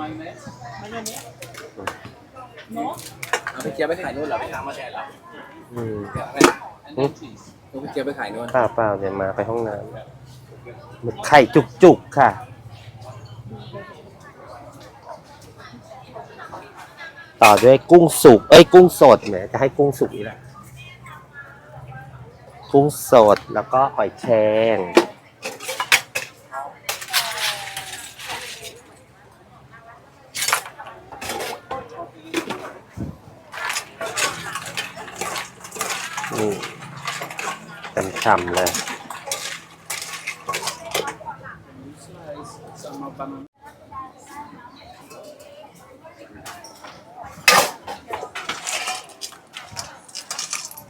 mayonnaise. เอาไปเจียวไปขายนู่นเหรอไปทำมาแทนเหรออืม And then cheese. เอาไปเจียวไปขายนู่นเปล่าเปล่าเนี่ยมาไปห้องน้ำหมึกไข่จุกจุกๆค่ะ ต่อด้วยกุ้งสุก เอ้ยกุ้งสดแหมจะให้กุ้งสุกอีกแล้วกุ้งสดแล้วก็หอยแครง นี่ฉ่ำเลย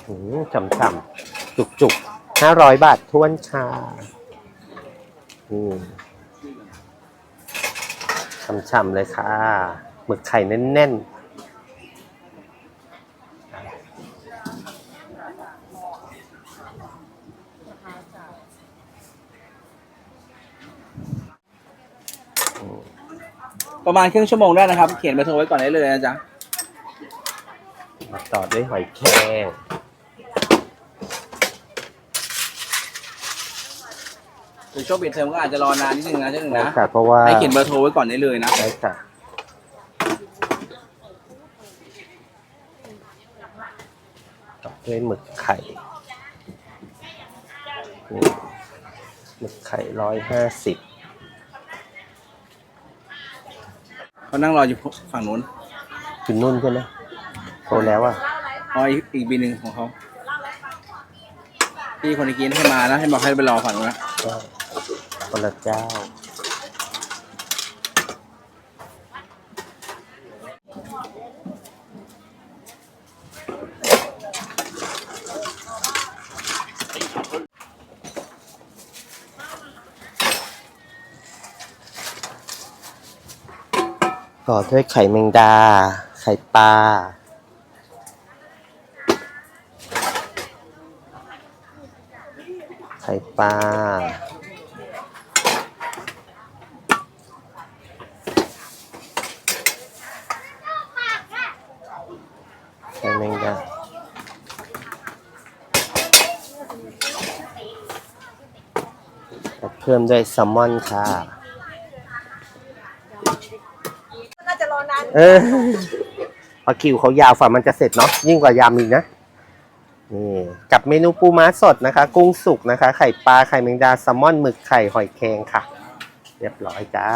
อืมฉ่ำๆ จุกๆห้าร้อยบาททวนชาอืมฉ่ำๆเลยค่ะ หมึกไข่แน่นๆ ประมาณครึ่งชั่วโมงได้นะครับ เขียนเบอร์โทรไว้ก่อนได้เลยนะจ๊ะมาต่อด้วยหอยแครงหรือช่วงปิดเทอมก็อาจจะรอนานนิดนึงนะเจ้าหนึ่งใช่นะค่ะเพราะว่าให้เขียนเบอร์โทรไว้ก่อนได้เลยนะใช่ค่ะต่อด้วยหมึกไข่นี่หมึกไข่ร้อยห้าสิบ เขานั่งรออยู่ฝั่งนู้นคุณนุ่นใช่ไหมโทรแล้วอะอ๋ออีกอีกบีหนึ่งของเขาพี่คนที่กินให้มานะให้บอกให้ไปรอฝั่งนู้นนะก็คนละเจ้า ต่อด้วยไข่แมงดา ไข่ปลา ไข่ปลา ไข่แมงดาเพิ่มด้วยแซลมอนค่ะ น่าจะรอนานเออพอคิวเขายาวฝ่ามันจะเสร็จเนาะยิ่งกว่ายำอีกนะนี่กับเมนูปูม้าสดนะคะ กุ้งสุกนะคะ ไข่ปลาไข่แมงดาแซลมอนหมึกไข่หอยแครงค่ะ เรียบร้อยจ้า